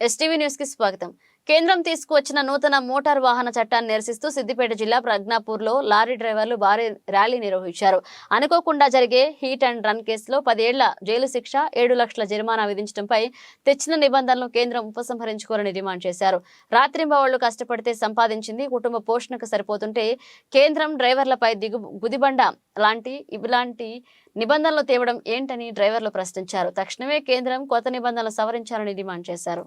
STV న్యూస్కి స్వాగతం. కేంద్రం తీసుకువచ్చిన నూతన మోటార్ వాహన చట్టాన్ని నిరసిస్తూ సిద్దిపేట జిల్లా ప్రజ్ఞాపూర్లో లారీ డ్రైవర్లు భారీ ర్యాలీ నిర్వహించారు. అనుకోకుండా జరిగే హీట్ అండ్ రన్ కేసులో పదేళ్ళ జైలు శిక్ష ఏడు లక్షల జరిమానా విధించడంపై తెచ్చిన నిబంధనలను కేంద్రం ఉపసంహరించుకోవాలని డిమాండ్ చేశారు. రాత్రింబవళ్ళు కష్టపడితే సంపాదించింది కుటుంబ పోషణకు సరిపోతుంటే కేంద్రం డ్రైవర్లపై దిగు గుదిబండ లాంటి ఇలాంటి నిబంధనలు తేవడం ఏంటని డ్రైవర్లు ప్రశ్నించారు. తక్షణమే కేంద్రం కొత్త నిబంధనలు సవరించాలని డిమాండ్ చేశారు.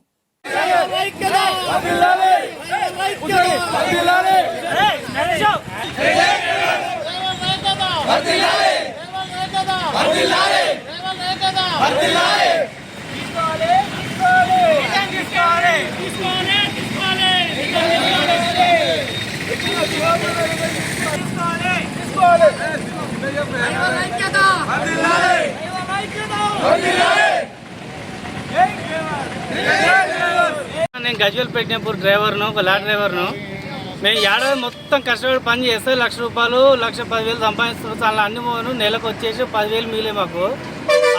Yeah. నేను గజ్వేల్ పెట్టినప్పుడు డ్రైవర్ను ఒక లారీ డ్రైవర్ను మేము ఏడాది మొత్తం కష్టపడి పని చేస్తే లక్ష రూపాయలు లక్ష పదివేలు సంపాదిస్తున్నాం అలా అన్ని పోను నెలకు వచ్చేసి పదివేలు మిగిలే మాకు.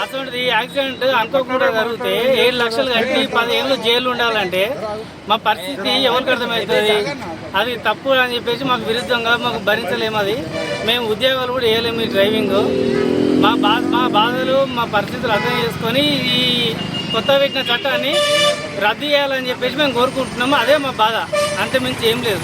అసలు యాక్సిడెంట్ అనుకోకుండా జరిగితే ఏడు లక్షలు కట్టి పదిహేను జైలు ఉండాలంటే మా పరిస్థితి ఎవరికి అర్థమవుతుంది? అది తప్పు అని చెప్పేసి మాకు విరుద్ధంగా మాకు భరించలేము అది. మేము ఉద్యోగాలు కూడా వేయలేము ఈ డ్రైవింగ్. మా బా మా బాధలు మా పరిస్థితులు అర్థం చేసుకొని ఈ కొత్త పెట్టిన చట్టాన్ని రద్దు చేయాలని చెప్పేసి మేము కోరుకుంటున్నాము. అదే మా బాధ. అంతమించి ఏం లేదు.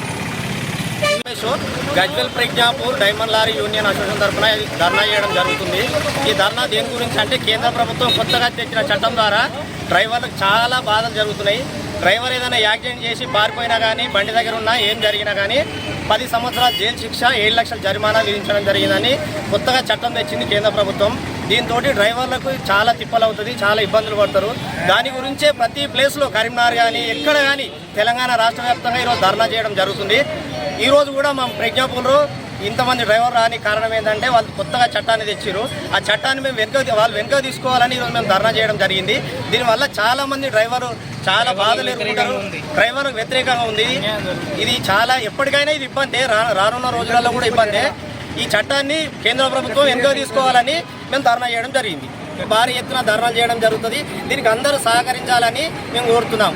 Gajwel Prajnapur diamond lorry union association తరఫున ఇది ధర్నా చేయడం జరుగుతుంది. ఈ ధర్నా దేని గురించి అంటే కేంద్ర ప్రభుత్వం కొత్తగా తెచ్చిన చట్టం ద్వారా డ్రైవర్లకు చాలా బాధలు జరుగుతున్నాయి. డ్రైవర్ ఏదైనా యాక్సిడెంట్ చేసి పారిపోయినా కానీ బండి దగ్గర ఉన్నా ఏం జరిగినా కానీ పది సంవత్సరాల జైలు శిక్ష ఏడు లక్షల జరిమానా విధించడం జరిగిందని కొత్తగా చట్టం తెచ్చింది కేంద్ర ప్రభుత్వం. దీంతో డ్రైవర్లకు చాలా తిప్పలు అవుతుంది చాలా ఇబ్బందులు పడతారు. దాని గురించే ప్రతి ప్లేస్లో కరీంనగర్ కానీ ఎక్కడ కానీ తెలంగాణ రాష్ట్ర వ్యాప్తంగా ఈరోజు ధర్నా చేయడం జరుగుతుంది. ఈరోజు కూడా మా ప్రజ్ఞాపూర్లో ఇంతమంది డ్రైవర్ రాని కారణం ఏంటంటే వాళ్ళు కొత్తగా చట్టాన్ని తెచ్చారు ఆ చట్టాన్ని మేము వెనుక వాళ్ళు వెనుక తీసుకోవాలని ఈరోజు మేము ధర్నా చేయడం జరిగింది. దీనివల్ల చాలా మంది డ్రైవర్ చాలా బాధలు ఎదుర్కొంటారు. డ్రైవర్ వ్యతిరేకంగా ఉంది. ఇది చాలా ఎప్పటికైనా ఇది ఇబ్బంది. రా- రానున్న రోజులలో కూడా ఇబ్బందే. ఈ చట్టాన్ని కేంద్ర ప్రభుత్వం ఎంతో తీసుకోవాలని మేము ధర్నా చేయడం జరిగింది. భారీ ఎత్తున ధర్నా చేయడం జరుగుతుంది. దీనికి అందరూ సహకరించాలని మేము కోరుతున్నాం.